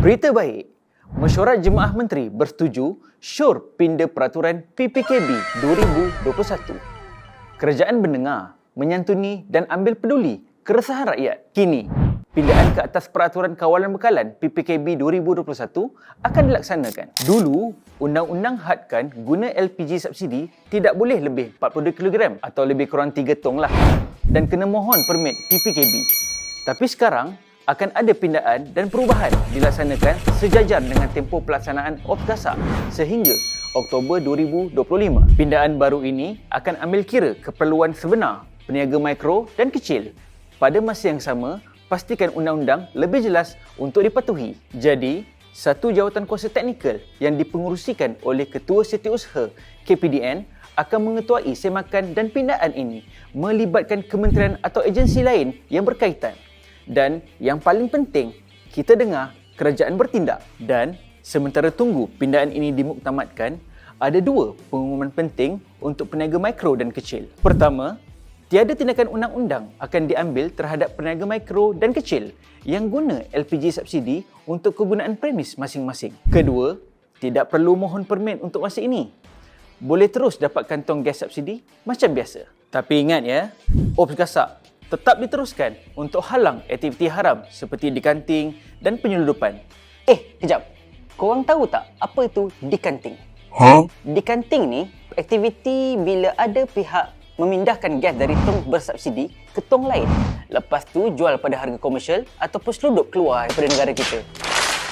Berita baik, Mesyuarat Jemaah Menteri bersetuju syur pinda peraturan PPKB 2021. Kerajaan mendengar, menyantuni dan ambil peduli keresahan rakyat. Kini, pindaan ke atas peraturan kawalan bekalan PPKB 2021 akan dilaksanakan. Dulu, undang-undang hadkan guna LPG subsidi tidak boleh lebih 42 kg atau lebih kurang 3 tong lah dan kena mohon permit PPKB. Tapi sekarang, akan ada pindaan dan perubahan dilaksanakan sejajar dengan tempoh pelaksanaan OPGASA sehingga Oktober 2025. Pindaan baru ini akan ambil kira keperluan sebenar peniaga mikro dan kecil. Pada masa yang sama, pastikan undang-undang lebih jelas untuk dipatuhi. Jadi, satu jawatan kuasa teknikal yang dipengurusikan oleh Ketua Setiausaha KPDN akan mengetuai semakan dan pindaan ini melibatkan kementerian atau agensi lain yang berkaitan. Dan yang paling penting, kita dengar kerajaan bertindak. Dan sementara tunggu pindaan ini dimuktamadkan, ada dua pengumuman penting untuk peniaga mikro dan kecil. Pertama, tiada tindakan undang-undang akan diambil terhadap peniaga mikro dan kecil yang guna LPG subsidi untuk kegunaan premis masing-masing. Kedua, tidak perlu mohon permit untuk masa ini. Boleh terus dapat kantong gas subsidi macam biasa. Tapi ingat ya, OPS gasak tetap diteruskan untuk halang aktiviti haram seperti dikanting dan penyelundupan. Eh, kejap. Korang tahu tak apa itu dikanting? Huh? Dikanting ni aktiviti bila ada pihak memindahkan gas dari tong bersubsidi ke tong lain. Lepas tu jual pada harga komersial ataupun selundup keluar daripada negara kita.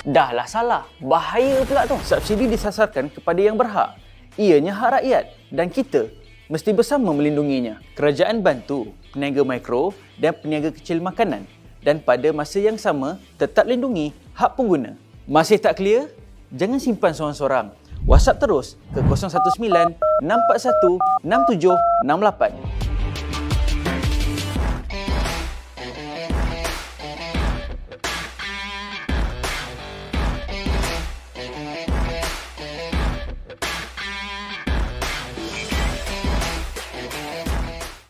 Dah lah salah. Bahaya pula tu. Subsidi disasarkan kepada yang berhak. Ianya hak rakyat dan kita mesti bersama melindunginya. Kerajaan bantu peniaga mikro dan peniaga kecil makanan dan pada masa yang sama tetap lindungi hak pengguna. Masih tak clear? Jangan simpan seorang-seorang. WhatsApp terus ke 019 641 6768.